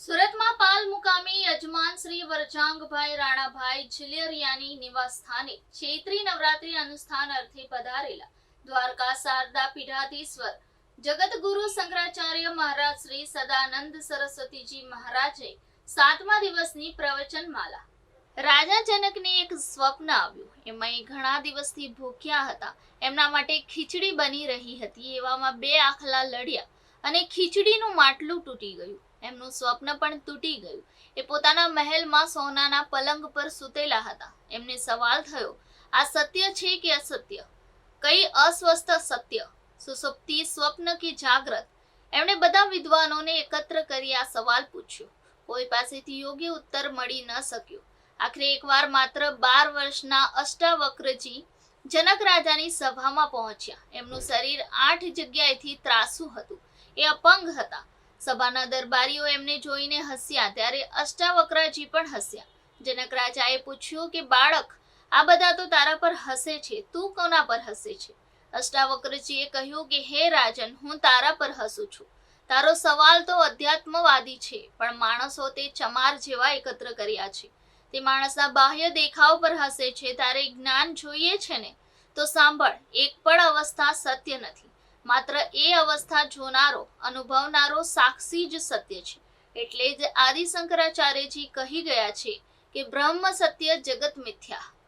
સુરતમાં પાલ મુકામી યજમાન શ્રી વરજાંગભાઈ રાણાભાઈ ચિલિયરિયાની નિવાસ ચૈત્રી નવરાત્રી અનુષ્ઠાન અર્થે પધારેલા દ્વારકા શારદા પીઠાધીશ્વર જગતગુરુ શંકરાચાર્ય મહારાજ શ્રી સદાનંદ સરસ્વતીજી મહારાજે સાતમા દિવસની પ્રવચન માલા રાજા જનકને એક સ્વપ્ન આવ્યું. એમાં ઘણા દિવસથી ભૂખ્યા હતા. એમના માટે ખીચડી બની રહી હતી. એવામાં બે આખલા લડ્યા અને ખીચડીનું માટલું તૂટી ગયું. એમનું સ્વપ્ન પણ તૂટી ગયું. એ પોતાના મહેલમાં સોનાના પલંગ પર સૂતેલા હતા. એમને સવાલ થયો, આ સત્ય છે કે અસત્ય? કઈ અસ્વસ્થ સત્ય? સુસુપ્તિ સ્વપ્ન કે જાગ્રત? એમણે બધા વિદ્વાનોને એકત્ર કરી આ સવાલ પૂછ્યો. કોઈ પાસેથી યોગ્ય ઉત્તર મળી ન શક્યો. આખરે એકવાર માત્ર બાર વર્ષના અષ્ટાવક્રજી જનક રાજાની સભામાં પહોંચ્યા. એમનું શરીર આઠ જગ્યાએથી ત્રાસુ હતું. એ અપંગ હતા. સભાના દરબારીઓ એમને જોઈને હસ્યા. ત્યારે અષ્ટાવક્રાજી પણ હસ્યા. જનક રાજાએ પૂછ્યું કે, બાળક, આ બધા તો તારા પર હસે છે. તું કોના પર હસે છે? અષ્ટાવક્રજીએ કહ્યું કે, હે રાજન, હું તારા પર હસું છું. તારો સવાલ તો અધ્યાત્મવાદી છે, પણ માણસો તે ચમાર જેવા એકત્ર કર્યા છે. તે માણસના બાહ્ય દેખાવ પર હસે છે. તારે જ્ઞાન જોઈએ છે ને? તો સાંભળ, એક પણ અવસ્થા સત્ય નથી. માત્ર એ અવસ્થા જોનારો, અનુભવનારો સાક્ષી જ સત્ય છે. એટલે જ આદિ શંકરાચાર્યજી કહી ગયા છે કે બ્રહ્મ સત્ય જગત મિથ્યા.